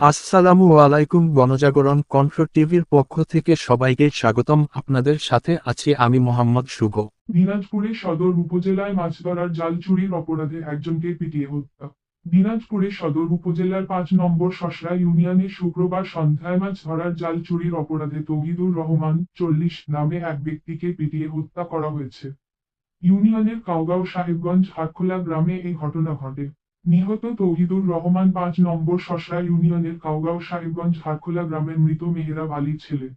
আসসালামু আলাইকুম গণজাগরণ কণ্ঠ টিভির পক্ষ থেকে সবাইকে স্বাগতম। আপনাদের সাথে আছি আমি মোহাম্মদ শুভ। দিনাজপুরে সদর উপজেলায় মাছ ধরার জাল চুরির অপরাধে একজনকে পিটিয়ে হত্যা। দিনাজপুরে সদর উপজেলার পাঁচ নম্বর সসরা ইউনিয়নে শুক্রবার সন্ধ্যায় মাছ ধরার জাল চুরির অপরাধে তৌহিদুর রহমান চল্লিশ নামে এক ব্যক্তিকে পিটিয়ে হত্যা করা হয়েছে। ইউনিয়নের কাউগাঁও সাহেবগঞ্জ হাটখোলা গ্রামে এই ঘটনা ঘটে। নিহত তৌহিদুর রহমান পাঁচ নম্বর সসরা ইউনিয়নের কাউগাঁও সাহেবগঞ্জ হাটখোলা গ্রামের মৃত মেহেরাব আলীর ছেলে।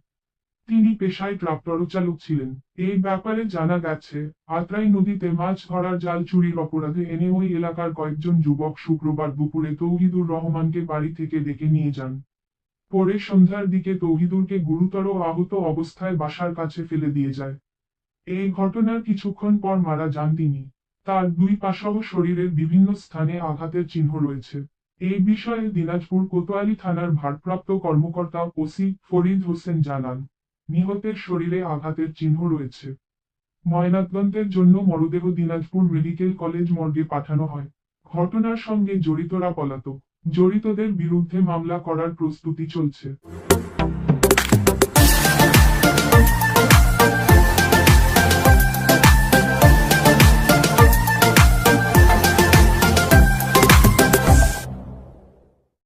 তিনি পেশায় ট্রাক্টর চালক ছিলেন। এই ব্যাপারে জানা গেছে, আত্রাই নদীতে মাছ ধরার জাল চুরির অপরাধে এনে ওই এলাকার কয়েকজন যুবক শুক্রবার দুপুরে তৌহিদুর রহমানকে বাড়ি থেকে ডেকে নিয়ে যান। পরে সন্ধ্যার দিকে তৌহিদুরকে গুরুতর আহত অবস্থায় বাসার কাছে ফেলে দিয়ে যায়। এই ঘটনার কিছুক্ষণ পর মারা যান তিনি। তার দুই পাশাহ শরীরের বিভিন্ন স্থানে আঘাতের চিহ্ন রয়েছে। এই বিষয়ে দিনাজপুর কোতোয়ালি থানার ভারপ্রাপ্ত কর্মকর্তা ওসি ফরিদ হোসেন জানান, নিহতের শরীরে আঘাতের চিহ্ন রয়েছে। ময়নাতদন্তের জন্য মরদেহ দিনাজপুর মেডিকেল কলেজ মর্গে পাঠানো হয়। ঘটনার সঙ্গে জড়িতরা পলাতক। জড়িতদের বিরুদ্ধে মামলা করার প্রস্তুতি চলছে।